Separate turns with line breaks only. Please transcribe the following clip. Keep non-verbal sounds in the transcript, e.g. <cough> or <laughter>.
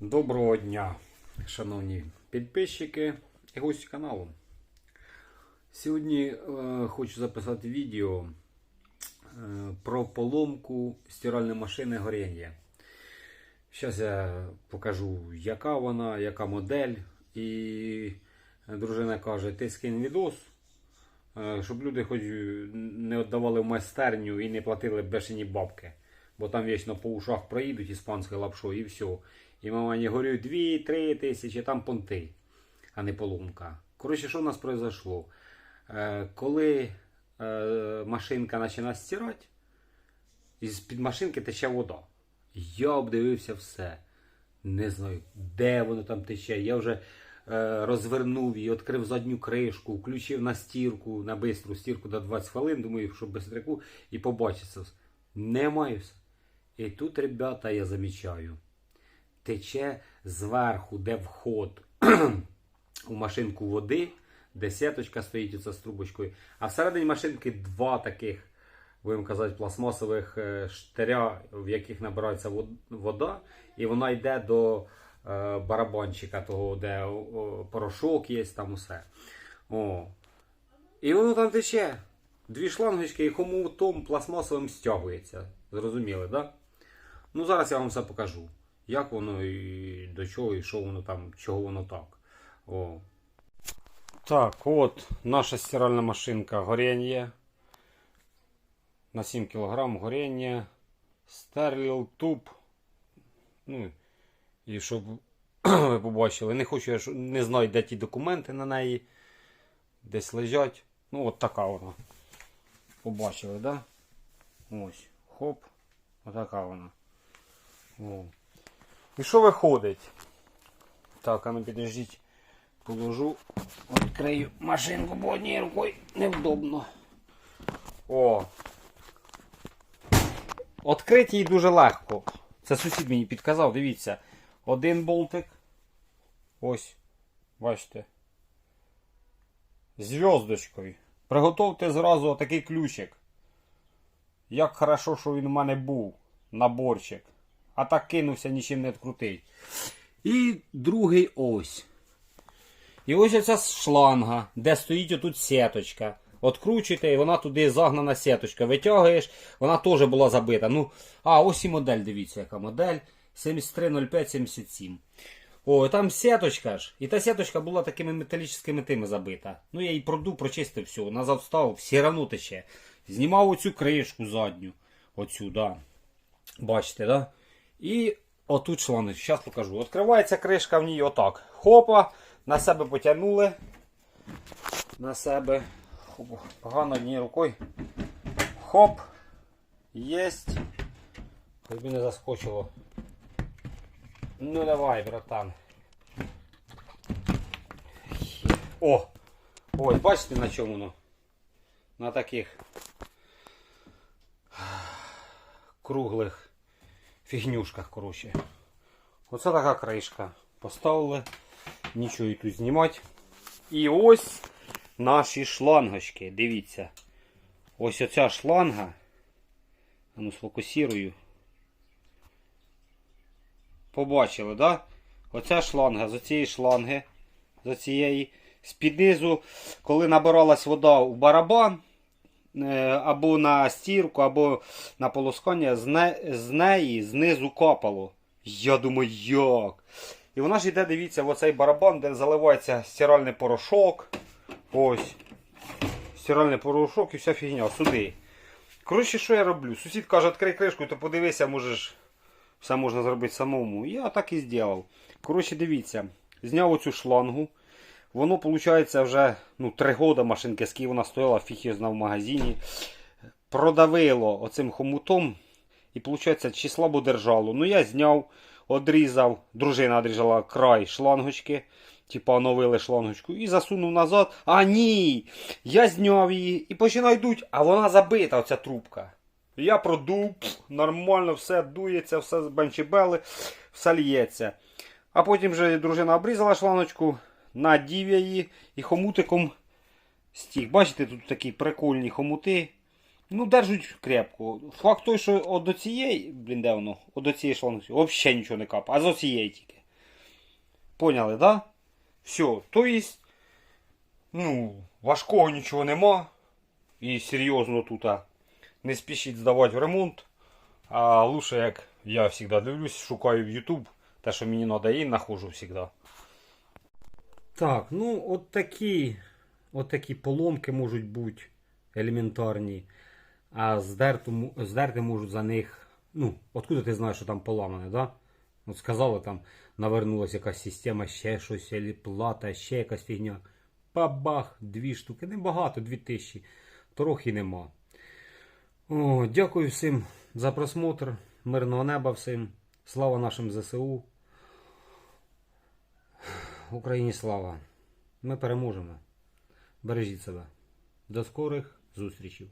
Доброго дня, шановні підписчики і гості каналу. Сьогодні е, хочу записати відео е, про поломку стиральної машини горіння. Зараз я покажу, яка вона, яка модель. І дружина каже, ти скинь відос, е, щоб люди хоч не віддавали в майстерню і не платили бешені бабки. Бо там вічно по ушах проїдуть іспанською лапшою і все. І мама не говорю 2-3 тисячі, там понти, а не поломка. Коротше, що в нас произошло? Е, коли е, машинка починає стирати, із під машинки тече вода. Я обдивився все. Не знаю, де воно там тече. Я вже е, розвернув її, відкрив задню кришку, включив на стірку, на бистру стірку до 20 хвилин, думаю, щоб бистрику, і побачиться. Немає все. І тут, ребята, я замічаю, тече зверху, де вход <clears throat> у машинку води, де сеточка стоїть оце з трубочкою. А всередині машинки два таких, будемо казати, пластмасових е, штиря, в яких набирається вода, і вона йде до е, барабанчика, того, де порошок є, там усе. О. І воно там тече. Дві шлангочки і хомутом пластмасовим стягується. Зрозуміли, так? Да? Ну, зараз я вам все покажу. Як воно і до чого, і що воно там, чого воно так. О. Так, от наша стиральна машинка горіння. На 7 кг горіння. Стерліл туб. Ну, і щоб <clears throat> ви побачили. Не хочу, я не знаю, де ті документи на неї. Десь лежать. Ну, от така вона. Побачили, да? Ось. Хоп. Отака вона. І що виходить? Так, а ну підождіть. Положу, відкрию машинку, бо однією рукою невдобно. О. Відкрити її дуже легко. Це сусід мені підказав, дивіться. Один болтик. Ось. Бачите. Зв'язочкою. Приготовте зразу отакий ключик. Як хорошо, що він у мене був. Наборчик. А так кинувся, нічим не відкрутий. І другий ось. І ось оця шланга, де стоїть отут сеточка. Откручуєте, і вона туди загнана сеточка. Витягуєш, вона теж була забита. Ну, а ось і модель, дивіться, яка модель 730577. О, там сеточка ж. І та сеточка була такими металічними тими забита. Ну я її продув, прочистив все, назад вставив, все одно тече. Знімав оцю кришку задню. Оцю, да. Бачите, да? І отут шланг, зараз покажу. Відкривається кришка в ній отак. Хопа, на себе потягнули. На себе. Хоп, погано однією рукою. Хоп. Єсть. Хоч не заскочило. Ну давай, братан. О! Ось, бачите на чому воно? На таких круглих фігнюшках, коротше. Оце така кришка. Поставили. Нічого і тут знімати. І ось наші шлангочки. Дивіться. Ось оця шланга. Ну сфокусірую. Побачили, да? Оця шланга з оцієї шланги. З оцієї. З-під коли набиралась вода у барабан, або на стірку, або на полоскання, з, не, з неї знизу капало. Я думаю, як? І вона ж йде, дивіться, в оцей барабан, де заливається стиральний порошок. Ось. Стиральний порошок і вся фігня сюди. Коротше, що я роблю? Сусід каже, відкрий кришку, то подивися, можеш. Все можна зробити самому. Я так і зробив. Коротше, дивіться, зняв оцю шлангу. Воно, виходить, вже ну, 3 роки машинки, з вона стояла, знав в магазині. Продавило оцим хомутом. І, виходить, чи слабо держало. Ну, я зняв, одрізав, дружина одрізала край шлангочки. Типа оновили шлангочку і засунув назад. А ні! Я зняв її і починаю дуть, а вона забита, оця трубка. Я продув, нормально, все дується, все бенчебели, все лється. А потім вже дружина обрізала шланочку, надів я її і хомутиком стіг. Бачите, тут такі прикольні хомути. Ну, держуть крепко. Факт той, що от до цієї, блін, де воно, от до цієї шланги, взагалі нічого не капає, а з оцієї тільки. Поняли, да? Все. То есть, ну, важкого нічого нема. І серйозно тут не спішіть здавати в ремонт. А лучше, як я завжди дивлюсь, шукаю в YouTube те, що мені треба, і нахожу завжди. Так, ну от такі, от такі поломки можуть бути елементарні. А здерти, здерти можуть за них. Ну, откуда ти знаєш, що там поламане, да? От сказали, там навернулася якась система, ще щось, плата, ще якась фігня. Бабах, дві штуки. Небагато, дві тисячі. Трохи нема. О, дякую всім за просмотр. Мирного неба всім. Слава нашим ЗСУ. Україні слава. Ми переможемо. Бережіть себе. До скорих зустрічей.